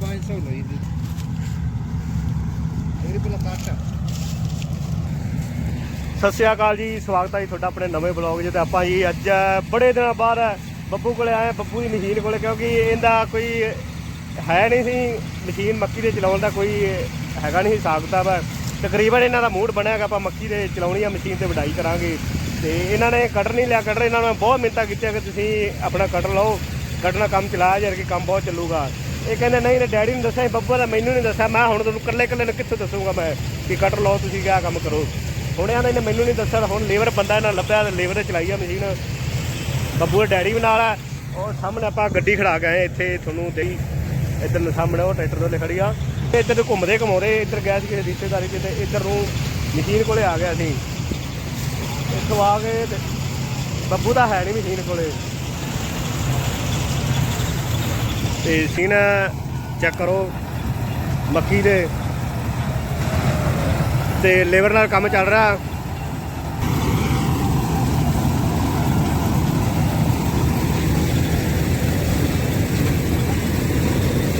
500 ਲਈ ਦੀ। ਇਹਦੇ ਪਹਿਲਾਂ ਕੱਟ ਸਤਿ ਸ਼੍ਰੀ ਅਕਾਲ ਜੀ, ਸਵਾਗਤ ਹੈ ਜੀ ਤੁਹਾਡਾ ਆਪਣੇ ਨਵੇਂ ਬਲੌਗ 'ਚ ਤੇ ਆਪਾਂ ਜੀ ਅੱਜ ਬੜੇ ਦਿਨਾਂ ਬਾਅਦ ਬੱਬੂ ਕੋਲੇ ਆਏ ਬੱਬੂ ਦੀ ਮਸ਼ੀਨ ਕੋਲੇ, ਕਿਉਂਕਿ ਇਹਦਾ ਕੋਈ ਹੈ ਨਹੀਂ ਸੀ, ਮਸ਼ੀਨ ਮੱਕੀ ਦੇ ਚਲਾਉਣ ਦਾ ਕੋਈ ਹੈਗਾ ਨਹੀਂ ਸੀ, ਹਿਸਾਬ ਕਿਤਾਬ ਤਕਰੀਬਨ ਇਹਨਾਂ ਦਾ ਮੂਡ ਬਣਿਆ ਹੈਗਾ ਆਪਾਂ ਮੱਕੀ ਦੇ ਚਲਾਉਣੀ ਆ, ਮਸ਼ੀਨ ਤੇ ਵਡਾਈ ਕਰਾਂਗੇ। ਤੇ ਇਹਨਾਂ ਨੇ ਕਟਰ ਨਹੀਂ ਲਿਆ, ਕਟਰ ਇਹਨਾਂ ਨੇ ਬਹੁਤ ਮਿੰਤਾ ਕੀਤੀ ਕਿ ਤੁਸੀਂ ਆਪਣਾ ਕਟਰ ਲਓ ਕੱਟਣਾ ਕੰਮ ਚਲਾਇਆ ਯਾਰ ਕਿ ਕੰਮ ਬਹੁਤ ਚੱਲੂਗਾ। ਇਹ ਕਹਿੰਦੇ ਨਹੀਂ ਨੇ ਡੈਡੀ ਨੂੰ ਦੱਸਿਆ ਬੱਬੂ ਦਾ ਮੈਨੂੰ ਨਹੀਂ ਦੱਸਿਆ। ਮੈਂ ਹੁਣ ਤੁਹਾਨੂੰ ਇਕੱਲੇ ਇਕੱਲੇ ਨੂੰ ਕਿੱਥੋਂ ਦੱਸੂਗਾ ਮੈਂ ਕਿ ਕਟਰ ਲਓ, ਤੁਸੀਂ ਕਿਆ ਕੰਮ ਕਰੋ। ਹੁਣ ਇਹਨਾਂ ਨੇ ਮੈਨੂੰ ਨਹੀਂ ਦੱਸਿਆ, ਤਾਂ ਹੁਣ ਲੇਬਰ ਬੰਦਾ ਇਹਨਾਂ ਲੱਭਿਆ ਤੇ ਲੇਬਰ ਚਲਾਈ ਆ ਮਸ਼ੀਨ। ਬੱਬੂ ਦਾ ਡੈਡੀ ਵੀ ਨਾਲ ਆ। ਉਹ ਸਾਹਮਣੇ ਆਪਾਂ ਗੱਡੀ ਖੜਾ ਕੇ ਆਏ ਇੱਥੇ, ਤੁਹਾਨੂੰ ਦੇਈ। ਇੱਧਰ ਸਾਹਮਣੇ ਉਹ ਟਰੈਕਟਰ ਤੋਂ ਖੜੀ ਆ। ਤੇ ਇੱਧਰ ਨੂੰ ਘੁੰਮਦੇ ਘੁੰਮਾਉਂਦੇ ਇੱਧਰ ਗਏ ਸੀ ਕਿਸੇ ਰਿਸ਼ਤੇਦਾਰੀ 'ਚ ਤੇ ਇੱਧਰ ਨੂੰ ਮਸ਼ੀਨ ਕੋਲੇ ਆ ਗਿਆ ਸੀ। ਇੱਥੋਂ ਆ ਕੇ ਬੱਬੂ ਦਾ ਹੈ ਨਹੀਂ ਮਸ਼ੀਨ ਕੋਲੇ। ਤੇ ਸੀਨ ਚੈੱਕ ਕਰੋ ਮੱਕੀ ਦੇ। ਤੇ ਲੇਬਰ ਨਾਲ ਕੰਮ ਚੱਲ ਰਿਹਾ।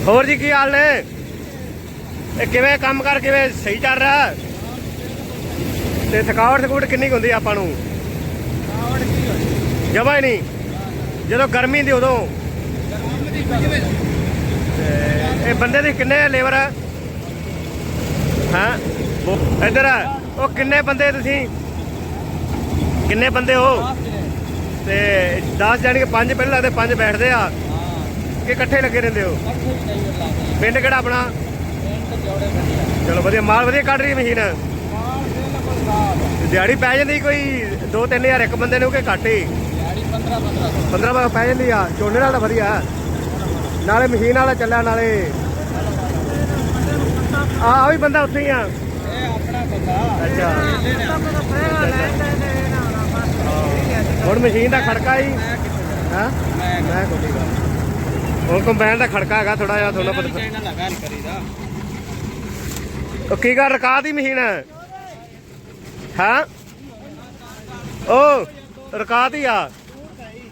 ਹੋਰ ਜੀ ਕੀ ਹਾਲ ਨੇ? ਇਹ ਕਿਵੇਂ ਕੰਮ ਕਰ ਕਿਵੇਂ ਸਹੀ ਚੱਲ ਰਿਹਾ? ਤੇ ਥਕਾਵਟ ਥਕੂਟ ਕਿੰਨੀ ਹੁੰਦੀ ਆਪਾਂ ਨੂੰ? ਆਵੜ ਕੀ ਜਮਾ ਹੀ ਨਹੀਂ। ਜਦੋਂ ਗਰਮੀ ਦੀ ਉਦੋਂ। ਕੰਮ ਦੀ ਇਹ ਬੰਦੇ ਦੀ ਕਿੰਨੇ ਲੇਬਰ? ਹੈ ਹਾਂ ਉਹ ਇੱਧਰ ਆ। ਉਹ ਕਿੰਨੇ ਬੰਦੇ ਤੁਸੀਂ? ਕਿੰਨੇ ਬੰਦੇ ਹੋ? ਤੇ 10 ਜਾਣੀ ਕਿ ਪੰਜ ਪਹਿਲਾਂ ਲੱਗਦੇ ਪੰਜ ਬੈਠਦੇ ਆ। ਕਿ ਇਕੱਠੇ ਲੱਗੇ ਰਹਿੰਦੇ ਹੋ? ਪਿੰਡ ਕਿਹੜਾ ਆਪਣਾ? ਚਲੋ ਵਧੀਆ ਮਾਲ ਵਧੀਆ ਕੱਢ ਰਹੀ ਮਸ਼ੀਨ। ਦਿਹਾੜੀ ਪੈ ਜਾਂਦੀ ਕੋਈ 2-3000 ਇੱਕ ਬੰਦੇ ਨੂੰ ਕਿ ਘੱਟ ਹੀ? 15 ਬਾ ਪੈ ਜਾਂਦੀ ਆ। ਝੋਨੇ ਨਾਲ ਤਾਂ ਵਧੀਆ। ਨਾਲੇ ਮਸ਼ੀਨ ਵਾਲਾ ਚੱਲਿਆ, ਨਾਲੇ ਆ ਆ ਵੀ ਬੰਦਾ ਉੱਥੇ ਹੀ ਆ। ਇਹ ਆਪਣਾ ਬੰਦਾ ਅੱਛਾ। ਹੁਣ ਮਸ਼ੀਨ ਦਾ ਖੜਕਾ ਹੀ। ਹਾਂ? ਮੈਂ ਕੋਈ ਗੱਲ ਹੁਣ ਕੰਬਾਈਨ ਦਾ ਖੜਕਾ ਹੈਗਾ ਥੋੜਾ ਜਿਹਾ ਤੁਹਾਨੂੰ ਪਤਾ ਚਾਈਨਾ ਲਗਾ ਨਹੀਂ ਕਰੀਦਾ ਉਹ ਕੀ ਕਰ ਰਕਾ ਦੀ ਮਸ਼ੀਨ ਹਾਂ? ਉਹ ਰਕਾਤੀ ਆ।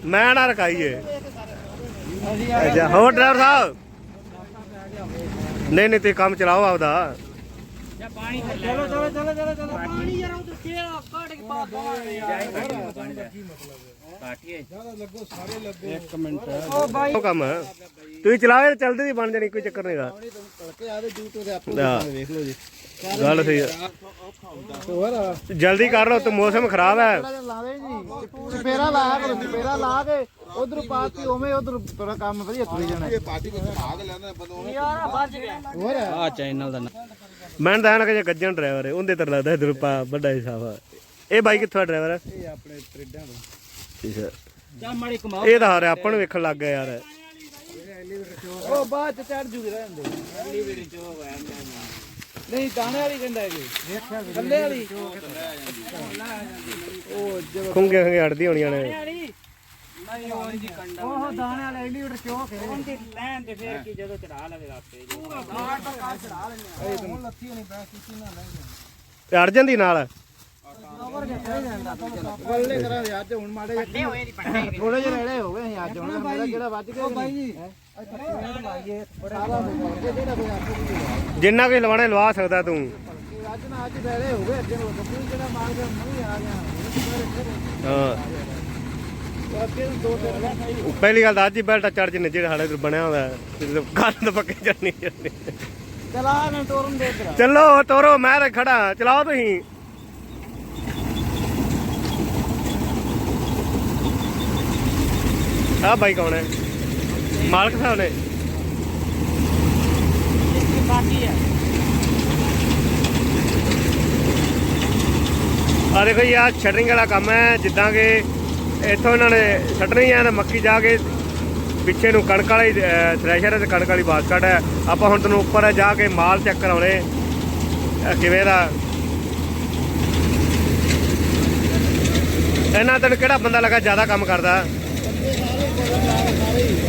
ਮੈਂ ਨਾ ਰਕਾਈਏ। ਅੱਛਾ ਹੋਰ ਡਰਾਈਵਰ ਸਾਹਿਬ? ਨਹੀਂ ਨਹੀਂ ਤੇ ਕੰਮ ਚਲਾਓ ਆਪਦਾ। ਚਲੋ ਚਲੋ ਚਲੋ ਚਲੋ ਚਲੋ। ਪਾਣੀ ਯਾਰ ਉਧਰ ਕਿਹੜਾ ਕੱਢ ਕੇ ਪਾ ਜ਼ਿਆਦਾ ਲੱਗੋ ਸਾਰੇ ਲੱਗੋ ਇੱਕ ਮਿੰਟ। ਉਹ ਬਾਈ। ਉਹ ਕੰਮ। ਤੁਸੀਂ ਚਲਾਓ ਯਾਰ ਚਲਦੀ ਦੀ ਬਣ ਜਾਣੀ ਕੋਈ ਚੱਕਰ ਨਹੀਂਗਾ ਤੜਕੇ ਆਦੇ ਡਿਊਟੀ ਤੇ ਆਪਣੇ ਹਾਂ। ਵੇਖ ਲਓ ਜੀ। ਗੱਲ ਸਹੀ ਹੈ ਜਲਦੀ ਕਰ ਲਓ ਤੇ ਮੌਸਮ ਖਰਾਬ ਹੈ। ਲਾਵੇ ਜੀ। ਚਪੇਰਾ ਲਾਇਆ ਕਰੋ ਚਪੇਰਾ ਲਾ ਕੇ। ਉਧਰ ਪਾਤੀ ਉਵੇਂ ਉਧਰ ਤੇਰਾ ਕੰਮ ਵਧੀਆ ਤੁਰੀ ਜਾਣਾ। ਇਹ ਪਾਰਟੀ ਵਿੱਚ ਭਾਗ ਲੈਣਾ ਬੰਦੋਂ ਯਾਰ ਬਚ ਗਿਆ। ਹੋਰ? ਆ ਚੈਨਲ ਦਾ ਮੈਂ ਤਾਂ ਜੇ ਗੱਜਣ ਡਰਾਈਵਰ ਹੈ ਉਹਦੇ ਤੇ ਲੱਗਦਾ ਇਧਰ ਪਾ ਵੱਡਾ ਹਿਸਾਬ ਆ। ਇਹ ਬਾਈ ਕਿੱਥੋਂ ਡਰਾਈਵਰ ਹੈ ਇਹ ਆਪਣੇ ਤ੍ਰਿਡਾਂ ਦਾ ਠੀਕ ਹੈ। ਜਾ ਮਾੜੀ ਕਮਾਓ। ਇਹ ਤਾਂ ਹਾਰੇ ਆਪਾਂ ਨੂੰ ਵੇਖਣ ਲੱਗ ਗਿਆ ਯਾਰ। ਉਹ ਬਾਅਦ ਚ ਚੜ ਜੂਗੇ ਰਹਿੰਦੇ ਨਹੀਂ ਦਾਣੇ ਵਾਲੀ ਕਹਿੰਦਾ ਹੈਗੇ ਵੇਖਿਆ ਥੱਲੇ ਵਾਲੀ। ਉਹ ਜਦੋਂ ਖੁੰਗੇ ਖੁੰਗੇ ਅੜਦੀ ਹੋਣੀਆਂ ਨੇ ਨਹੀਂ ਉਹ ਜੀ ਕੰਡਾ ਉਹ ਦਾਣੇ ਵਾਲੇ ਐਲੀਵੇਟਰ ਚੋਕ ਹੈ ਉਹਦੀ ਲੈਣ ਤੇ ਫੇਰ ਕੀ ਜਦੋਂ ਚੜਾ ਲਵੇਗਾ ਆਪੇ ਉਹ ਬਾਹਰ ਪੱਕਾ ਚੜਾ ਲੈਣੇ ਉਹ ਲੱਥੀ ਨਹੀਂ ਬੈਸ ਕੀਤੀ ਨਾ ਲੈ ਤੇ ਅੜ ਜਾਂਦੀ ਨਾਲ? ਬੱਲੇ ਕਰਾਂ ਦੇ ਅੱਜ ਹੁਣ ਮਾੜੇ ਜਿਹੇ ਹੋਏ ਨਹੀਂ ਪੱਟੇ ਥੋੜੇ ਜਿਹੇ ਰੇੜੇ ਹੋ ਗਏ ਅਸੀਂ ਅੱਜ ਹੁਣ ਮੇਰਾ ਕਿਹੜਾ ਵੱਜ ਗਿਆ ਬਾਈ ਜੀ। ਸਾਰਾ ਜਿਹੜਾ ਵੀ ਆਪੇ ਜਿੰਨਾ ਕੋਈ ਲਵਾਣਾ ਲਵਾ ਸਕਦਾ ਤੂੰ। ਅੱਜ ਨਾ ਅੱਜ ਰੇੜੇ ਹੋ ਗਏ ਅੱਗੇ ਨੂੰ ਗੱਪੂ ਜਿਹੜਾ ਮਾਰ ਗਿਆ ਮੂੰਹ ਆ ਗਿਆ ਹਾਂ। ਪਹਿਲੀ ਗੱਲ ਹੀ ਬੈਲਟ ਚੜ ਜਿੰਨੇ ਜਿਹੜੇ ਸਾਡੇ ਇੱਧਰ ਬਣਿਆ ਹੋਇਆ ਹੈ। ਤੇ ਪੱਕੇ ਚੜਨੀ ਚੜਨੀ ਚਲਾ ਨਾ ਦੇ ਤੇਰਾ ਚਲੋ ਤੋਰੋ ਮੈਂ ਤਾਂ ਖੜਾ ਚਲਾਓ ਤੁਸੀਂ। ਆ ਬਾਈ ਕੌਣ ਹੈ? ਮਾਲਕ ਸਾਹਿਬ ਨੇ। ਬਾਕੀ ਹੈ ਆ ਦੇਖੋ ਆ ਸ਼ਟਰਿੰਗ ਵਾਲਾ ਕੰਮ ਹੈ। ਜਿੱਦਾਂ ਕਿ ਇੱਥੋਂ ਇਹਨਾਂ ਨੇ ਛੱਡਣੀ ਹੈ ਨਾ ਮੱਕੀ ਜਾ ਕੇ ਪਿੱਛੇ ਨੂੰ ਕਣਕ ਵਾਲੀ ਥ੍ਰੈਸ਼ਰ ਹੈ ਤੇ ਕਣਕ ਵਾਲੀ ਬਾਸਕਟ ਹੈ ਆਪਾਂ ਹੁਣ ਤੁਹਾਨੂੰ ਉੱਪਰ ਜਾ ਕੇ ਮਾਲ ਚੈੱਕ ਕਰਾਉਣੇ। ਕਿਵੇਂ ਦਾ? ਇਹਨਾਂ ਤੈਨੂੰ ਕਿਹੜਾ ਬੰਦਾ ਲੱਗਾ ਜ਼ਿਆਦਾ ਕੰਮ ਕਰਦਾ?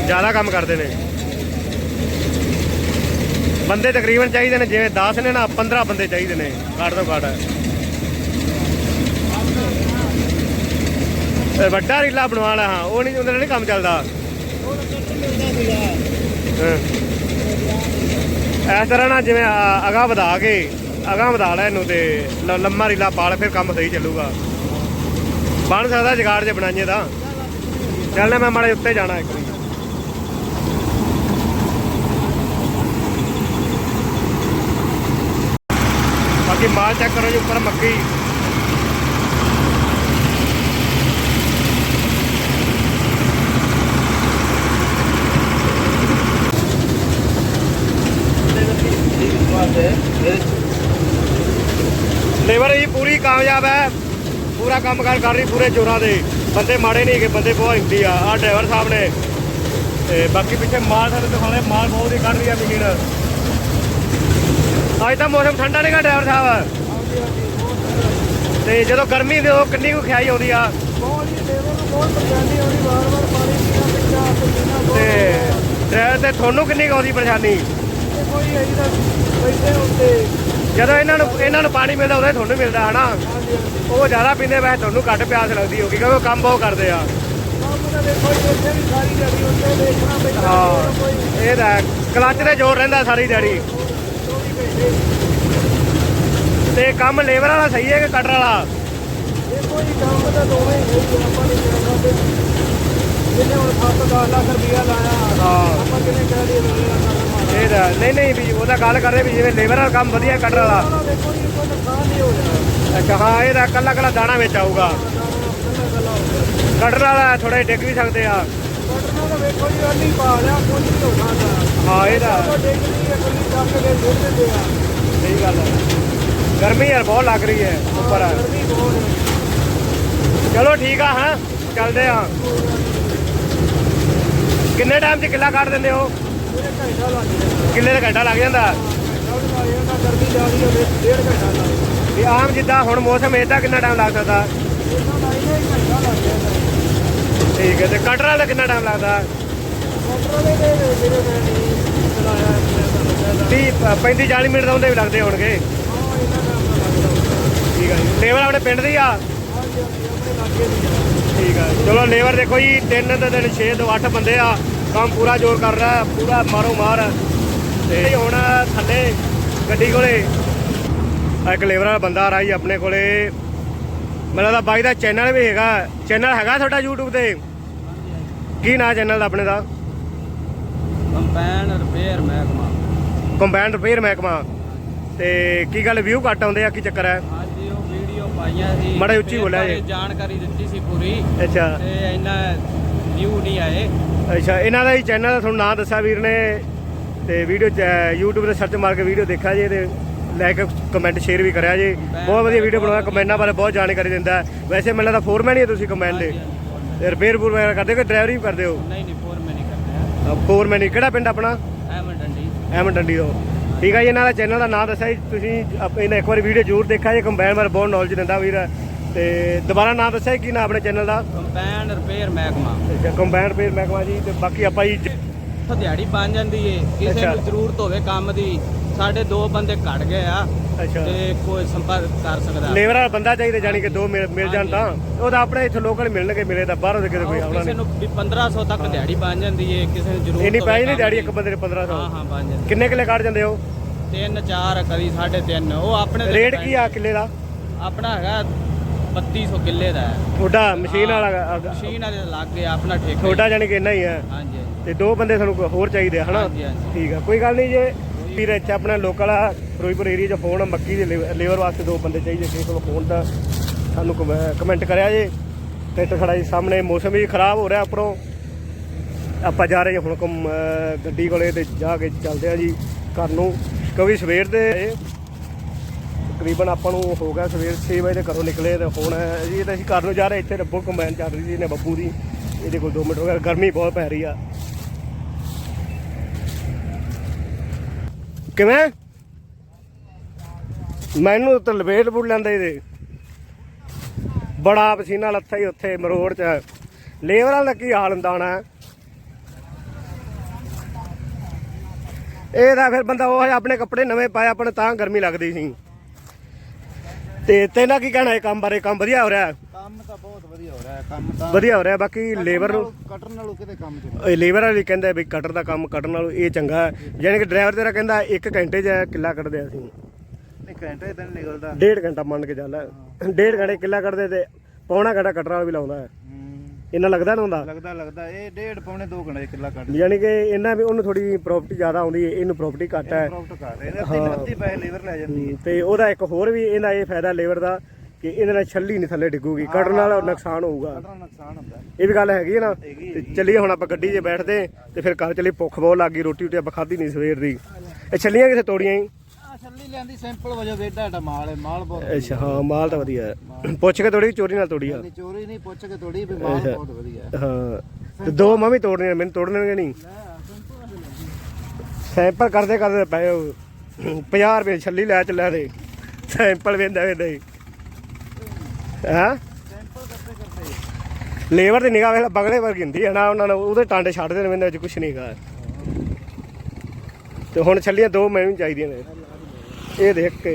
ਜ਼ਿਆਦਾ ਕੰਮ ਕਰਦੇ ਨੇ। ਬੰਦੇ ਤਕਰੀਬਨ ਚਾਹੀਦੇ ਨੇ, ਜਿਵੇਂ 10 ਨੇ ਨਾ 15 ਬੰਦੇ ਚਾਹੀਦੇ ਨੇ, ਘੱਟ ਤੋਂ ਘੱਟ। ਵੱਡਾ ਰੀਲਾ ਬਣਵਾਣਾ ਹਾਂ, ਉਹ ਨਹੀਂ, ਉਹਦੇ ਨਾਲ ਨਹੀਂ ਕੰਮ ਚੱਲਦਾ। ਇਸ ਤਰ੍ਹਾਂ ਨਾ ਜਿਵੇਂ ਆ- ਵਧਾ ਕੇ, ਅਗਾਂਹ ਵਧਾ ਲੈ ਇਹਨੂੰ ਤੇ ਲੰਮਾ ਰੀਲਾ ਪਾਲ ਫਿਰ ਕੰਮ ਸਹੀ ਚੱਲੂਗਾ। ਬਣ ਸਕਦਾ ਜਗਾੜ ਜੇ ਬਣਾਈਏ ਤਾਂ। ਚੱਲ ਮੈਂ ਮਾੜੇ ਉੱਤੇ ਜਾਣਾ ਇੱਕ ਵਾਰੀ। ਬਾਕੀ ਮਾਲ ਚੈੱਕ ਕਰੋ ਜੀ, ਉੱਪਰ ਮੱਕੀ। ਲੇਬਰ ਜੀ ਪੂਰੀ ਕਾਮਯਾਬ ਹੈ। ਪੂਰਾ ਕੰਮ ਕਾਰ ਕਰ ਰਹੀ, ਪੂਰੇ ਜੋਰਾਂ ਦੇ। ਬੰਦੇ ਮਾੜੇ ਨਹੀਂ ਕਿ ਬੰਦੇ ਬਹੁਤ ਹਿੰਦੀ ਆ। ਆ ਡਰਾਈਵਰ ਸਾਹਿਬ ਨੇ। ਤੇ ਬਾਕੀ ਪਿੱਛੇ ਮਾਲ ਸਾਡੇ ਦਿਖਾਉਣੇ, ਮਾਲ ਬਹੁਤ ਹੀ ਕੱਢ ਰਹੀ ਆ ਮਸ਼ੀਨ ਅੱਜ ਤਾਂ ਮੌਸਮ ਠੰਡਾ ਨਹੀਂਗਾ ਡਰਾਈਵਰ ਸਾਹਿਬ। ਤੇ ਜਦੋਂ ਗਰਮੀ ਹੁੰਦੀ ਉਹ ਕਿੰਨੀ ਕੁ ਖਿਆਈ ਆਉਂਦੀ ਆ। ਤੇ ਡਰਾਈਵਰ ਤੇ ਤੁਹਾਨੂੰ ਕਿੰਨੀ ਕੁ ਆਉਂਦੀ ਪਰੇਸ਼ਾਨੀ? ਜਦੋਂ ਇਹਨਾਂ ਨੂੰ ਇਹਨਾਂ ਨੂੰ ਪਾਣੀ ਮਿਲਦਾ, ਉਦੋਂ ਤੁਹਾਨੂੰ ਮਿਲਦਾ, ਹਨਾ? ਉਹ ਜ਼ਿਆਦਾ ਪੀਂਦੇ ਵੈਸੇ ਤੁਹਾਨੂੰ ਘੱਟ ਪਿਆਸ ਲੱਗਦੀ ਹੋਗੀ ਕਿਉਂਕਿ ਉਹ ਕੰਮ ਬਹੁਤ ਕਰਦੇ ਆ। ਹਾਂ, ਇਹ ਤਾਂ ਕਲਚ ਤੇ ਜ਼ੋਰ ਰਹਿੰਦਾ ਸਾਰੀ ਦਿਹਾੜੀ। ਤੇ ਕੰਮ ਲੇਬਰ ਵਾਲਾ ਸਹੀ ਹੈ ਕਿ ਕਟਰ ਵਾਲਾ? ਹਾਂ ਇਹ ਤਾਂ ਨਹੀਂ ਨਹੀਂ ਵੀ ਉਹਦਾ ਗੱਲ ਕਰਦੇ ਵੀ ਜਿਵੇਂ ਲੇਬਰ ਵਾਲਾ ਕੰਮ ਵਧੀਆ ਕਟਰ ਵਾਲਾ। ਅੱਛਾ ਹਾਂ ਇਹਦਾ ਕੱਲਾ ਕੱਲਾ ਦਾਣਾ ਵਿੱਚ ਆਊਗਾ। ਵਾਲਾ ਥੋੜੇ ਡਿੱਗ ਵੀ ਸਕਦੇ ਆ। ਹਾਂ ਇਹਦਾ ਸਹੀ ਗੱਲ ਹੈ ਗਰਮੀ ਯਾਰ ਬਹੁਤ ਲੱਗ ਰਹੀ ਹੈ ਉੱਪਰ। ਚਲੋ ਠੀਕ ਆ ਹਾਂ। ਚੱਲਦੇ ਆ। ਕਿੰਨੇ ਟਾਈਮ 'ਚ ਕਿੱਲਾ ਕੱਢ ਦਿੰਦੇ ਹੋ? ਕਿੱਲੇ ਦਾ ਘੰਟਾ ਲੱਗ ਜਾਂਦਾ। ਵੀ ਆਮ ਜਿੱਦਾਂ ਹੁਣ ਮੌਸਮ ਇਹਦਾ ਕਿੰਨਾ ਟਾਈਮ ਲੱਗ ਸਕਦਾ? ਠੀਕ ਹੈ, ਤੇ ਕਟਰ ਦਾ ਕਿੰਨਾ ਟਾਈਮ ਲੱਗਦਾ? 30 35 40 ਮਿੰਟ ਤਾਂ ਉਹਦੇ ਵੀ ਲੱਗਦੇ ਹੋਣਗੇ। ਠੀਕ ਹੈ ਜੀ। ਲੇਬਰ ਆਪਣੇ ਪਿੰਡ ਦੀ ਆ? ਠੀਕ ਆ ਚਲੋ ਲੇਬਰ ਦੇਖੋ ਜੀ ਤਿੰਨ ਤੇ ਦਿਨ 6 ਤੋਂ 8 ਬੰਦੇ ਆ ਕੰਮ ਪੂਰਾ ਜ਼ੋਰ ਕਰ ਰਿਹਾ ਹੈ, ਪੂਰਾ ਮਾਰੋ ਮਾਰ। ਤੇ ਹੁਣ ਥੱਲੇ ਗੱਡੀ ਕੋਲੇ ਆਹ ਇੱਕ ਲੇਬਰ ਵਾਲਾ ਬੰਦਾ ਆ ਰਿਹਾ ਜੀ ਆਪਣੇ ਕੋਲੇ। ਮੈਨੂੰ ਲੱਗਦਾ ਬਾਈ ਦਾ ਚੈਨਲ ਵੀ ਹੈਗਾ। ਚੈਨਲ ਹੈਗਾ ਤੁਹਾਡਾ YouTube ਤੇ? ਕੀ ਨਾਂ ਚੈਨਲ ਦਾ ਆਪਣੇ ਦਾ? ਕੰਪੈਨ ਰਿਪੇਅਰ ਮਹਿਕਮਾ। ਕੰਬਾਈਨ ਰਿਪੇਅਰ ਮਹਿਕਮਾ। ਤੇ ਕੀ ਗੱਲ ਵਿਊ ਘੱਟ ਆਉਂਦੇ ਆ ਕੀ ਚੱਕਰ ਹੈ? ਪਾਈਆਂ ਸੀ। ਮਾੜਾ ਉੱਚੀ ਫਿਰ ਬੋਲਿਆ ਬਾਰੇ ਜੀ। ਜਾਣਕਾਰੀ ਦਿੱਤੀ ਸੀ ਪੂਰੀ। ਅੱਛਾ। ਤੇ ਇੰਨਾ ਵਿਊ ਨਹੀਂ ਆਏ। ਅੱਛਾ ਇਹਨਾਂ ਦਾ ਹੀ ਚੈਨਲ ਦਾ ਤੁਹਾਨੂੰ ਨਾਂ ਦੱਸਿਆ ਵੀਰ ਨੇ। ਤੇ ਵੀਡੀਓ YouTube ਤੇ ਸਰਚ ਮਾਰ ਕੇ ਵੀਡੀਓ ਦੇਖਿਆ ਜੀ ਤੇ ਲੈ ਕੇ ਕਮੈਂਟ ਸ਼ੇਅਰ ਵੀ ਕਰਿਆ ਜੀ। ਬਹੁਤ ਵਧੀਆ ਵੀਡੀਓ ਬਣਾਉਂਦਾ ਕਮੈਂਟਾਂ ਬਾਰੇ ਬਹੁਤ ਜਾਣਕਾਰੀ ਦਿੰਦਾ ਹੈ। ਵੈਸੇ ਮੈਨੂੰ ਲੱਗਦਾ ਫੋਰਮੈਨ ਹੀ ਹੋ ਤੁਸੀਂ ਕਮੈਂਟ ਦੇ। ਤੇ ਰਿਪੇਅਰ ਪੂਰ ਵਗੈਰਾ ਕਰਦੇ ਹੋ ਕਿ ਡਰਾਈਵਰੀ ਵੀ ਕਰਦੇ ਹੋ? ਨਹੀਂ ਨਹੀਂ ਫੋਰ ਮੈਂ ਨਹੀਂ ਕਰਦੇ ਫੋਰਮੈਨ ਹੀ। ਕਿਹੜਾ ਪਿੰਡ ਆਪਣਾ? ਐਮ ਡੰਡੀ। ਐਮ ਡੰਡੀ ਤੋਂ। ਠੀਕ ਹੈ ਜੀ ਇਹਨਾਂ ਦਾ ਚੈਨਲ ਦਾ ਨਾਮ ਦੱਸਿਆ ਜੀ ਤੁਸੀਂ ਇਹਨਾਂ ਇੱਕ ਵਾਰੀ ਵੀਡੀਓ ਜ਼ਰੂਰ ਦੇਖਿਆ ਜੀ ਕੰਬਾਈਨ ਬਾਰੇ ਬਹੁਤ ਨੌਲੇਜ ਦਿੰਦਾ ਵੀਰ। ਤੇ ਦੁਬਾਰਾ ਨਾਮ ਦੱਸਿਆ ਕੀ ਨਾਮ ਆਪਣੇ ਚੈਨਲ ਦਾ? ਕੰਪੈਨ ਰਿਪੇਅਰ ਮਹਿਕਮਾ ਅੱਛਾ ਕੰਬਾਈਨ ਰਿਪੇਅਰ ਮਹਿਕਮਾ ਜੀ ਤੇ ਬਾਕੀ ਆਪਾਂ ਜੀ ਦਿਹਾੜੀ ਬਣ ਜਾਂਦੀ ਏ ਕਿਸੇ। ਨੂੰ ਜ਼ਰੂਰਤ ਹੋਵੇ ਕੰਮ ਦੀ ਸਾਡੇ ਦੋ ਬੰਦੇ ਘਟ ਗਏ ਆ ਅੱਛਾ। ਤੇ ਕੋਈ ਸੰਪਰਕ ਕਰ ਸਕਦਾ। ਲੇਬਰ ਵਾਲਾ ਬੰਦਾ ਚਾਹੀਦਾ ਜਾਨੀ ਕਿ ਦੋ ਮਿਲ ਜਾਣ ਤਾਂ। ਉਹਦਾ ਆਪਣੇ ਇੱਥੇ ਲੋਕਲ ਮਿਲਣਗੇ ਮਿਲੇ ਤਾਂ ਬਾਹਰੋਂ ਦੇ ਕਿਤੇ ਕੋਈ ਆਉਣਾ ਕਿਸੇ ਨਹੀਂ। ਨੂੰ ਵੀ 1500 ਤੱਕ ਦਿਹਾੜੀ ਬਣ ਜਾਂਦੀ ਏ ਕਿਸੇ ਨੂੰ ਜ਼ਰੂਰਤ ਇੰਨੀ ਪੈ ਨਹੀਂ ਦਿਹਾੜੀ। ਇੱਕ ਬੰਦੇ ਦੇ 1500 ਹਾਂ ਹਾਂ ਬਣ ਜਾਂਦੀ। ਕਿੰਨੇ ਕਿੱਲੇ ਕੱਢ ਜਾਂਦੇ ਹੋ ਤਿੰਨ ਚਾਰ ਕਦੀ ਸਾਢੇ ਤਿੰਨ। ਉਹ ਆਪਣੇ ਤੇ ਰੇਟ ਕੀ ਆ ਕਿੱਲੇ ਦਾ? ਆਪਣਾ ਹੈਗਾ 3200 ਕਿੱਲੇ ਦਾ ਹੈ। ਤੁਹਾਡਾ ਮਸ਼ੀਨ ਵਾਲਾ ਮਸ਼ੀਨ ਵਾਲੇ ਦਾ ਲੱਗ ਗਿਆ ਆਪਣਾ ਠੇਕਾ ਤੁਹਾਡਾ ਜਾਨੀ ਕਿ ਇੰਨਾ ਹੀ ਹੈ। ਹਾਂਜੀ ਹਾਂਜੀ। ਤੇ ਦੋ ਬੰਦੇ ਕੋਈ ਹੋਰ ਚਾਹੀਦੇ ਆ ਹਨਾ? ਹਾਂਜੀ, ਹਾਂਜੀ। ਠੀਕ ਆ। ਕੋਈ ਗੱਲ ਨਹੀਂ ਜੇ ਵੀਰ ਇੱਥੇ ਆਪਣਾ ਲੋਕਲ ਆ ਫਿਰੋਜ਼ਪੁਰ ਏਰੀਆ 'ਚ ਫੋਨ ਮੱਕੀ ਦੇ ਲੇਬਰ ਵਾਸਤੇ ਦੋ ਬੰਦੇ ਚਾਹੀਦੇ ਕਿਸੇ ਕੋਲ ਫੋਨ ਦਾ ਸਾਨੂੰ ਕਮੈਂਟ ਕਰਿਆ ਜੇ। ਤੇ ਇੱਥੇ ਖੜਾ ਜੀ ਸਾਹਮਣੇ ਮੌਸਮ ਵੀ ਖਰਾਬ ਹੋ ਰਿਹਾ ਉੱਪਰੋਂ। ਆਪਾਂ ਜਾ ਰਹੇ ਹੁਣ ਘੁੰਮ ਅਹ ਗੱਡੀ ਕੋਲੇ ਤੇ ਜਾ ਕੇ ਚੱਲਦੇ ਆ ਜੀ ਘਰ ਨੂੰ। ਕਿਉਂਕਿ ਸਵੇਰ ਦੇ ਤਕਰੀਬਨ ਆਪਾਂ ਨੂੰ ਹੋ ਗਿਆ ਸਵੇਰ 6 ਵਜੇ ਦੇ ਘਰੋਂ ਨਿਕਲੇ ਤੇ ਹੁਣ ਜੀ ਤੇ ਅਸੀਂ ਘਰ ਨੂੰ ਜਾ ਰਹੇ ਇੱਥੇ ਰੱਬੋ ਕੰਬਾਈਨ ਚੱਲ ਰਹੀ ਸੀ ਨੇ ਬੱਬੂ ਦੀ। ਇਹਦੇ ਕੋਲ 2 ਮਿੰਟ ਹੋ ਗਿਆ ਗਰਮੀ ਬਹੁਤ ਪੈ ਰਹੀ ਆ। ਕਿਵੇਂ? ਮੈਨੂੰ ਤਾਂ ਲਪੇਟ ਪੁੱਟ ਲੈਂਦਾ ਇਹਦੇ। ਬੜਾ ਪਸੀਨਾ ਲੱਥਾ ਹੀ ਉੱਥੇ ਮਰੋੜ ਚ। ਲੇਬਰਾਂ ਦਾ ਕੀ ਹਾਲ ਹੁੰਦਾ ਹੋਣਾ? ਇਹ ਤਾਂ ਫਿਰ ਬੰਦਾ ਉਹ ਆਪਣੇ ਕੱਪੜੇ ਨਵੇਂ ਪਾਏ ਆਪਾਂ ਨੂੰ ਤਾਂ ਗਰਮੀ ਲੱਗਦੀ ਸੀ। ਤੇ ਤੇਨਾ ਕੀ ਕਹਿਣਾ ਇਹ ਕੰਮ ਬਾਰੇ? ਕੰਮ ਵਧੀਆ ਹੋ ਰਿਹਾ? ਕੰਮ ਤਾਂ ਬਹੁਤ ਵਧੀਆ ਹੋ ਰਿਹਾ ਹੈ ਕੰਮ ਤਾਂ ਵਧੀਆ ਹੋ ਰਿਹਾ ਬਾਕੀ ਲੇਬਰ ਨੂੰ ਕਟਰ ਨਾਲੋਂ ਕਿਤੇ ਕੰਮ ਚ ਇਹ ਲੇਬਰ ਵਾਲੇ ਕਹਿੰਦੇ ਵੀ ਕਟਰ ਦਾ ਕੰਮ ਕੱਟਣ ਨਾਲੋਂ ਇਹ ਚੰਗਾ ਹੈ। ਯਾਨੀ ਕਿ ਡਰਾਈਵਰ ਤੇਰਾ ਕਹਿੰਦਾ 1 ਘੰਟੇ 'ਚ ਕਿੱਲਾ ਕੱਢਦੇ ਅਸੀਂ। ਨਹੀਂ ਘੰਟੇ ਦਿਨ ਨਿਕਲਦਾ। ਡੇਢ ਘੰਟਾ ਮੰਨ ਕੇ ਚੱਲ। ਡੇਢ ਘੰਟੇ ਕਿੱਲਾ ਕੱਢਦੇ ਤੇ ਪੌਣਾ ਘੰਟਾ ਕਟਰ ਵਾਲਾ ਵੀ ਲਾਉਂਦਾ ਹੈ। ਇੰਨਾ ਲੱਗਦਾ ਨਾ ਹੁੰਦਾ? ਲੱਗਦਾ ਲੱਗਦਾ। ਇਹ ਡੇਢ ਪੌਣੇ 2 ਘੰਟੇ ਕਿੱਲਾ ਕੱਢ ਯਾਨੀ ਕਿ ਇਹਨਾਂ ਵੀ ਉਹਨੂੰ ਥੋੜੀ ਪ੍ਰੋਪਰਟੀ ਜ਼ਿਆਦਾ ਆਉਂਦੀ ਹੈ ਇਹਨੂੰ ਪ੍ਰੋਪਰਟੀ ਘੱਟ ਹੈ। ਪ੍ਰੋਫਿਟ ਕਰ ਨੇ ਅੱਧੀ ਅੱਧੀ ਪੈਸੇ ਲੇਬਰ ਲੈ ਜਾਂਦੀ ਹੈ। ਤੇ ਉਹਦਾ ਇੱਕ ਹੋਰ ਵੀ ਇਹਦਾ ਇਹ ਫਾਇਦਾ ਲੇਬਰ ਦਾ ਕਿ ਇਹਦੇ ਨਾਲ ਛੱਲੀ ਨਹੀਂ ਥੱਲੇ ਡਿੱਗੂਗੀ। ਕੱਢਣ ਨਾਲ ਨੁਕਸਾਨ ਹੋਊਗਾ। ਨੁਕਸਾਨ ਹੁੰਦਾ। ਇਹ ਵੀ ਗੱਲ ਹੈਗੀ ਹੈ ਨਾ? ਤੇ ਚੱਲੀਏ ਹੁਣ ਆਪਾਂ ਗੱਡੀ 'ਚ ਬੈਠਦੇ ਤੇ ਫਿਰ ਘਰ ਚੱਲੀ ਭੁੱਖ ਬਹੁਤ ਲੱਗ ਗਈ ਰੋਟੀ ਰੋਟੀ ਆਪਾਂ ਖਾਧੀ ਨਹੀਂ ਸਵੇਰ ਦੀ। ਇਹ ਛੱਲੀਆਂ ਕਿਥੇ ਤੋੜੀਆਂ ਜੀ? ਛੱਲੀ ਲੈਂਦੀ ਸਿੰਪਲ ਵਜੋ ਵੇਡਾ ਡਾ ਮਾਲ ਹੈ ਮਾਲ ਬਹੁਤ ਅੱਛਾ ਹਾਂ ਮਾਲ ਤਾਂ ਵਧੀਆ ਹੈ। ਪੁੱਛ ਕੇ ਤੋੜੀ ਚੋਰੀ ਨਾਲ ਤੋੜੀ ਆ। ਨਹੀਂ ਚੋਰੀ ਨਹੀਂ ਪੁੱਛ ਕੇ ਤੋੜੀ ਵੀ ਮਾਲ ਬਹੁਤ ਵਧੀਆ ਹੈ। ਹਾਂ ਤੇ ਦੋ ਮੈਂ ਵੀ ਤੋੜਨੀਆਂ ਮੈਨੂੰ ਤੋੜਨਗੇ ਨਹੀਂ? ਸੈਂਪਲ ਕਰਦੇ ਕਰਦੇ ਪਏ 50 ਰੁਪਏ ਦੀ ਛੱਲੀ ਲੈ ਚੱਲਿਆ ਤੇ ਸੈਂਪਲ ਵੇਂਦਾ ਵੇਂਦਾ ਹੀ। ਹਾਂ? ਸਿੰਪਲ ਕਰਦੇ ਕਰਦੇ। ਲੇਬਰ ਦੀ ਨਿਗਾਹ ਵੇਖ ਬਗੜੇ ਵਰਗੀ ਹੁੰਦੀ ਹੈ ਨਾ ਉਹਨਾਂ ਨੂੰ ਉਹਦੇ ਟਾਂਡੇ ਛੱਡਦੇ ਨੇ ਵਿੱਚ ਕੁਝ ਨਹੀਂ ਗਾ ਤੇ ਹੁਣ ਛੱਲੀਆਂ ਦੋ ਮੈਨੂੰ ਚਾਹੀਦੀਆਂ ਨੇ। ਇਹ ਦੇਖ ਕੇ।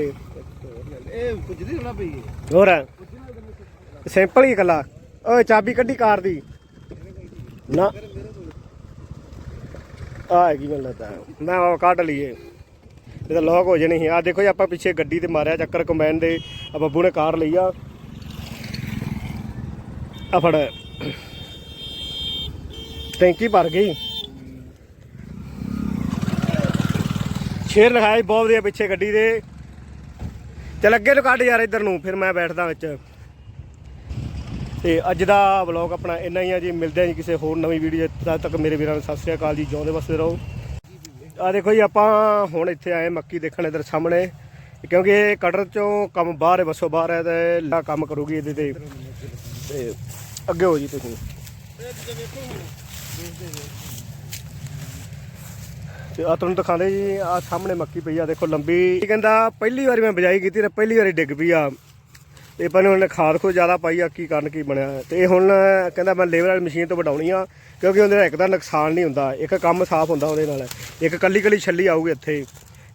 ਇਹ ਪੁੱਜਦੀ ਥੋੜਾ ਪਈ ਹੋਰ ਸਿੰਪਲ ਹੀ ਇਕੱਲਾ ਓਏ, ਚਾਬੀ ਕੱਢੀ ਕਾਰ ਦੀ। ਨਾ। ਆ ਹੈਗੀ ਮੈਨੂੰ ਲੱਗਦਾ ਮੈਂ ਉਹ ਕੱਢ ਲਈਏ। ਇਹ ਤਾਂ ਲੋਕ ਹੋ ਜਣੀ ਸੀ। ਆ ਦੇਖੋ ਜੀ, ਆਪਾਂ ਪਿੱਛੇ ਗੱਡੀ ਤੇ ਮਾਰਿਆ, ਚੱਕਰ ਕੰਬਾਈਨ ਦੇ। ਆ ਬੱਬੂ ਨੇ ਕਾਰ ਲਈ ਆ। ਆ ਫੜ। ਟੈਂਕੀ ਭਰ ਗਈ। ਸ਼ੇਰ ਲਿਖਾਇਆ ਬਹੁਤ ਵਧੀਆ ਪਿੱਛੇ ਗੱਡੀ ਦੇ। ਚੱਲ ਅੱਗੇ ਨੂੰ ਕੱਢ ਯਾਰ ਇੱਧਰ ਨੂੰ, ਫਿਰ ਮੈਂ ਬੈਠਦਾ ਵਿੱਚ। ਤੇ ਅੱਜ ਦਾ ਵਲੌਗ ਆਪਣਾ ਇੰਨਾ ਹੀ ਆ ਜੀ, ਮਿਲਦੇ ਆ ਜੀ ਕਿਸੇ ਹੋਰ ਨਵੀਂ ਵੀਡੀਓ ਤਦ ਤੱਕ ਮੇਰੇ ਵੀਰਾਂ ਨੂੰ ਸਤਿ ਸ੍ਰੀ ਅਕਾਲ ਜੀ, ਜਿਉਂਦੇ ਵਸਦੇ ਰਹੋ। ਆ ਦੇਖੋ ਜੀ, ਆਪਾਂ ਹੁਣ ਇੱਥੇ ਆਏ ਮੱਕੀ ਦੇਖਣ ਇਧਰ ਸਾਹਮਣੇ। ਕਿਉਂਕਿ ਇਹ ਕਟਰ ਚੋਂ ਕੰਮ ਬਾਹਰ ਹੈ, ਬਸੋ ਬਾਹਰ ਹੈ, ਤੇ ਲਾ ਕੰਮ ਕਰੂਗੀ ਇਹਦੇ ਤੇ। ਤੇ ਅੱਗੇ ਹੋ ਜੀ ਤੁਸੀਂ। ਤੇ ਆ ਤੁਹਾਨੂੰ ਦਿਖਾਉਂਦੇ ਜੀ ਆ ਸਾਹਮਣੇ ਮੱਕੀ ਪਈ ਆ, ਦੇਖੋ ਲੰਬੀ। ਇਹ ਕਹਿੰਦਾ ਪਹਿਲੀ ਵਾਰੀ ਮੈਂ ਬਿਜਾਈ ਕੀਤੀ ਤੇ ਪਹਿਲੀ ਵਾਰੀ ਡਿੱਗ ਪਈ ਆ। ਤੇ ਪਰ ਉਹਨੇ ਖਾਦ ਖੋ ਜ਼ਿਆਦਾ ਪਾਈ ਆ, ਕੀ ਕਾਰਨ ਕੀ ਬਣਿਆ? ਤੇ ਇਹ ਹੁਣ ਕਹਿੰਦਾ ਮੈਂ ਲੇਬਰ ਵਾਲੀ ਮਸ਼ੀਨ ਤੋਂ ਵਡਾਉਣੀ ਆ, ਕਿਉਂਕਿ ਉਹਦੇ ਨਾਲ ਇੱਕ ਤਾਂ ਨੁਕਸਾਨ ਨਹੀਂ ਹੁੰਦਾ, ਇੱਕ ਕੰਮ ਸਾਫ਼ ਹੁੰਦਾ ਉਹਦੇ ਨਾਲ। ਇੱਕ ਕੱਲੀ ਕੱਲੀ ਛੱਲੀ ਆਊਗੀ ਇੱਥੇ,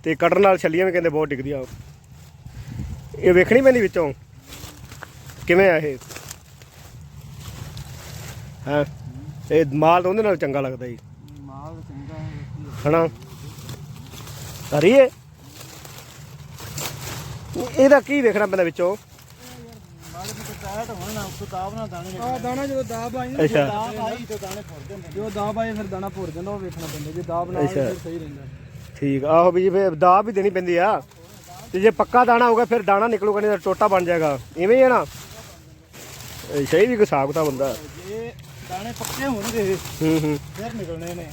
ਤੇ ਕਟਰ ਨਾਲ ਛੱਲੀਆਂ ਵੀ ਕਹਿੰਦੇ ਬਹੁਤ ਡਿੱਗਦੀਆਂ। ਇਹ ਵੇਖਣੀ ਪੈਂਦੀ ਵਿੱਚੋਂ? ਕਿਵੇਂ ਆ ਇਹ? ਹਾਂ? ਇਹ ਮਾਲ ਤਾਂ ਉਹਦੇ ਨਾਲ ਚੰਗਾ ਲੱਗਦਾ ਜੀ। ਹਨਾ? ਕਰੀਏ ਇਹਦਾ ਕੀ ਵੇਖਣਾ ਪੈਂਦਾ ਵਿੱਚੋਂ? ਆ ਦਾਣਾ ਜਦੋਂ ਦਾਬ ਆਈ ਨਾ ਅੱਛਾ। ਦਾਬ ਆਈ ਤੇ ਦਾਣੇ ਫੁੱਟ ਜਾਂਦੇ ਨੇ। ਜਦੋਂ ਦਾਬ ਆਏ ਫਿਰ ਦਾਣਾ ਭੁਰ ਜਾਂਦਾ ਉਹ ਵੇਖਣਾ ਪੈਂਦਾ ਜੇ ਦਾਬ ਨਾ ਆਏ ਅੱਛਾ। ਫਿਰ ਸਹੀ ਰਹਿੰਦਾ। ਠੀਕ ਆਹੋ ਵੀ ਫੇਰ ਦਾਬ ਵੀ ਦੇਣੀ ਪੈਂਦੀ ਆ। ਤੇ ਜੇ ਪੱਕਾ ਦਾਣਾ ਹੋਊਗਾ ਫਿਰ ਦਾਣਾ ਨਿਕਲੂਗਾ ਨਹੀਂ ਤਾਂ ਟੋਟਾ ਬਣ ਜਾਏਗਾ। ਇਵੇਂ ਹੀ ਹੈ ਨਾ? ਇਹ ਸਹੀ ਵੀ ਹਿਸਾਬ ਕਿਤਾਬ ਹੁੰਦਾ। ਜੇ ਦਾਣੇ ਪੱਕੇ ਹੋਣਗੇ। ਹੂੰ ਹੂੰ। ਫਿਰ ਨਿਕਲਣੇ ਨੇ।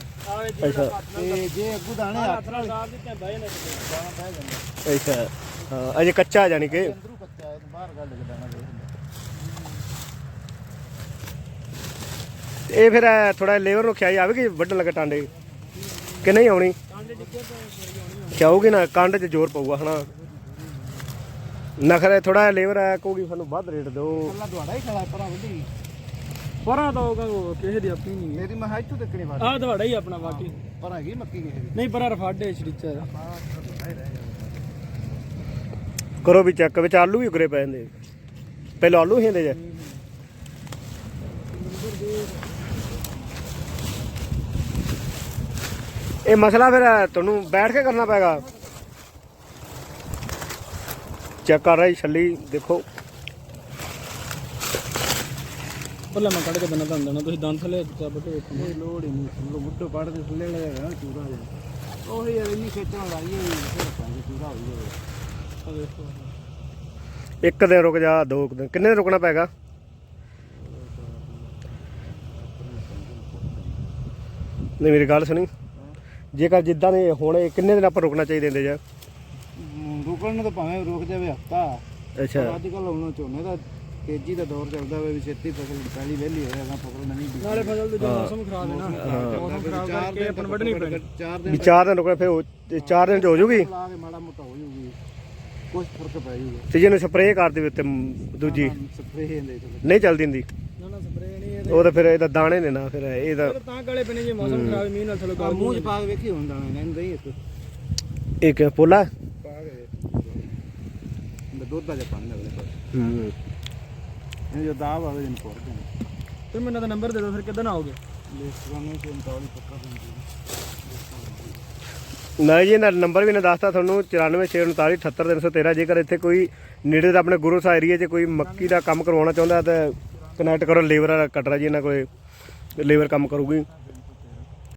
ਅੱਛਾ। ਤੇ ਜੇ ਅੱਗੂ ਦਾਣੇ ਹੱਥ ਨਾਲ ਦਾਬ ਦਿੱਤੇ ਬਹਿ ਨਾ। ਦਾਣਾ ਪੈ ਜਾਂਦਾ। ਅੱਛਾ। ਹਾਂ ਅਜੇ ਕੱਚਾ ਜਾਨੀ ਕਿ? ਅੰਦਰੋਂ ਕੱਚਾ ਹੈ ਬਾਹਰ ਕੱਢ ਕੇ ਦਾਣਾ ਦੇ ਇਹ ਫਿਰ ਥੋੜਾ ਲੇਬਰ ਨੂੰ ਖਿਆਈ ਆਵੇਗੀ ਵੱਢਣ ਲੱਗਾ ਟਾਂਡੇ? ਕਿ ਨਹੀਂ ਆਉਣੀ? ਕਿਆਉਗੀ ਨਾ ਕੰਡ 'ਚ ਜ਼ੋਰ ਪਊਗਾ ਹਨਾ? ਨਖਰੇ ਥੋੜਾ ਲੇਬਰ ਆ ਕਹੂਗੀ ਸਾਨੂੰ ਵੱਧ ਰੇਟ ਦਿਓ। ਕੱਲਾ ਤੁਹਾਡਾ ਹੀ ਖੜਾ ਪਰਾਂ ਵੱਡੀ ਪਰਾਂ ਤਾਂ ਹੋਗਾ ਉਹ ਕਿਸੇ ਦੀ ਆਪਣੀ ਨਹੀਂ ਮੇਰੀ ਮੈਂ ਇੱਥੋਂ ਤੱਕ ਨਹੀਂ ਆਹ ਤੁਹਾਡਾ ਹੀ ਆਪਣਾ ਬਾਕੀ ਪਰ ਹੈਗੀ ਮੱਕੀ ਕਿਸੇ ਦੀ। ਨਹੀਂ ਪਰਾਂ ਰਫਾਡੇ ਸ਼ਰੀਚਾ ਕਰੋ ਵੀ ਚੱਕ ਵਿੱਚ ਆਲੂ ਵੀ ਉਗਰੇ ਪੈ ਜਾਂਦੇ ਪਹਿਲਾਂ ਆਲੂ ਹੀ ਹੁੰਦੇ ਜੇ। ਇਹ ਮਸਲਾ ਫਿਰ ਤੁਹਾਨੂੰ ਬੈਠ ਕੇ ਕਰਨਾ ਪੈਗਾ ਚੈੱਕ ਕਰ ਰਹੀ ਛੱਲੀ ਦੇਖੋ। ਪਹਿਲਾਂ ਮੈਂ ਕੱਢ ਕੇ ਦੰਨਾ ਤੁਹਾਨੂੰ ਦੇਣਾ ਤੁਸੀਂ ਦੰਦ ਥਲੇ ਚੱਬ ਕੇ ਵੇਖੋ ਇਹ ਲੋੜ ਹੀ ਨਹੀਂ ਥੱਲੋਂ ਮੁੱਢੋਂ ਪੜ ਦੇ ਥੱਲੇ ਲੈ ਜਾਣਾ ਚੂਰਾ ਜਿਹਾ। ਉਹ ਯਾਰ ਇੰਨੀ ਖੇਚਣ ਲਾਈ ਹੋਈ ਫਿਰ ਪੰਜ ਚੂਰਾ ਹੋਈ ਹੋਵੇ। ਆਹ ਵੇਖੋ ਇੱਕ ਦਿਨ ਰੁਕ ਜਾ ਦੋ ਦਿਨ। ਕਿੰਨੇ ਦਿਨ ਰੁਕਣਾ ਪੈਗਾ ਨਹੀਂ ਮੇਰੀ ਗੱਲ ਸੁਣੀ। ਜੇਕਰ ਜਿੱਦਾਂ ਦੇ ਹੁਣ ਇਹ ਕਿੰਨੇ ਦਿਨ ਆਪਾਂ ਰੁਕਣਾ ਚਾਹੀਦੇ ਹੁੰਦੇ ਜਾਂ? ਰੁਕਣ ਨੂੰ ਤਾਂ ਭਾਵੇਂ ਰੁਕ ਜਾਵੇ ਹਫਤਾ। ਅੱਛਾ। ਅੱਜ ਕੱਲ ਹੁਣ ਝੋਨੇ ਦਾ ਤੇਜ਼ੀ ਦਾ ਦੌਰ ਚੱਲਦਾ ਹੋਵੇ ਵੀ ਛੇਤੀ ਫਸਲ ਪਹਿਲੀ ਵਿਹਲੀ ਹੋ ਜਾਏਗਾ ਫਸਲ ਨਵੀਂ ਬੀਜੀ। ਨਾਲੇ ਫਸਲ ਦੇ ਜੋ ਮੌਸਮ ਖਰਾਬ ਹੈ ਨਾ ਮੌਸਮ ਖਰਾਬ ਚਾਰ ਕਰਕੇ ਦਿਨ ਆਪਣ ਵੱਢਣੀ ਪੈਣੀ। ਚਾਰ ਵੀ ਦਿਨ ਚਾਰ ਦਿਨ ਰੁਕਣਾ ਫਿਰ ਉਹ ਚਾਰ ਦਿਨ ਚ ਹੋ ਜੂਗੀ? ਲਾ ਕੇ ਮਾੜਾ ਮੋਟਾ ਹੋ ਜੂਗੀ। ਕੁਝ ਫ਼ਰਕ ਪੈ ਜੂਗਾ। ਤੇ ਜਿਹਨੂੰ ਸਪਰੇਅ ਕਰ ਦੇਵੇ ਉੱਤੇ ਮ, ਦੂਜੀ ਸਪਰੇਅ ਦੇ ਤੇ ਨਹੀਂ ਚੱਲਦੀ ਹੁੰਦੀ। ਨਾ ਨਾ ਸਪਰੇਅ ਨਹੀਂ ਇਹ ਉਹ ਤਾਂ ਫਿਰ ਇਹਦਾ ਦਾਣੇ ਨੇ ਨਾ ਫਿਰ ਇਹਦਾ ਤਾਂ ਤਾਂ ਗਲੇ ਪੈਣੇ ਜੇ ਮੌਸਮ ਖਰਾਬ ਹੈ, ਮੀਂਹ ਨਾਲ ਥੋੜਾ ਆ ਮੂੰਹ ਚ ਪਾ ਕੇ ਵੇਖੀ ਹੁੰਦਾ ਨਾ ਨਹੀਂ ਇੱਕ। ਇੱਕ ਪੋਲਾ। ਪਾ ਕੇ ਦੁੱਧ ਅਜੇ ਪਾਣੀ ਅਗਲੇ ਹੂੰ। ਇਹ ਜੋ ਦਾਬ ਆਵੇ ਇਹਨੂੰ ਪੋਰ ਦੇ ਮੈਨੂੰ ਦਾ ਨੰਬਰ ਦੇ ਦਿਓ ਫਿਰ ਕਿੱਦਾਂ ਆਓਗੇ? ਨੂੰ 39 ਪੱਕਾ ਦਿੰਦੀ ਨਾ ਜੀ ਇਹਦਾ ਨੰਬਰ ਵੀ ਨੇ ਦੱਸਤਾ ਤੁਹਾਨੂੰ 9469478313 ਜੇਕਰ ਇੱਥੇ ਕੋਈ ਨੇੜੇ ਦਾ ਆਪਣੇ ਗੁਰੂ ਸਾਹਿਬ ਏਰੀਆ 'ਚ ਕੋਈ ਮੱਕੀ ਦਾ ਕੰਮ ਕਰਵਾਉਣਾ ਚਾਹੁੰਦਾ ਤਾਂ ਕਨੈਕਟ ਕਰੋ ਲੇਬਰ ਕਟਰਾ ਜੀ ਇਹਨਾਂ ਕੋਲੇ ਲੇਬਰ ਕੰਮ ਕਰੂਗੀ।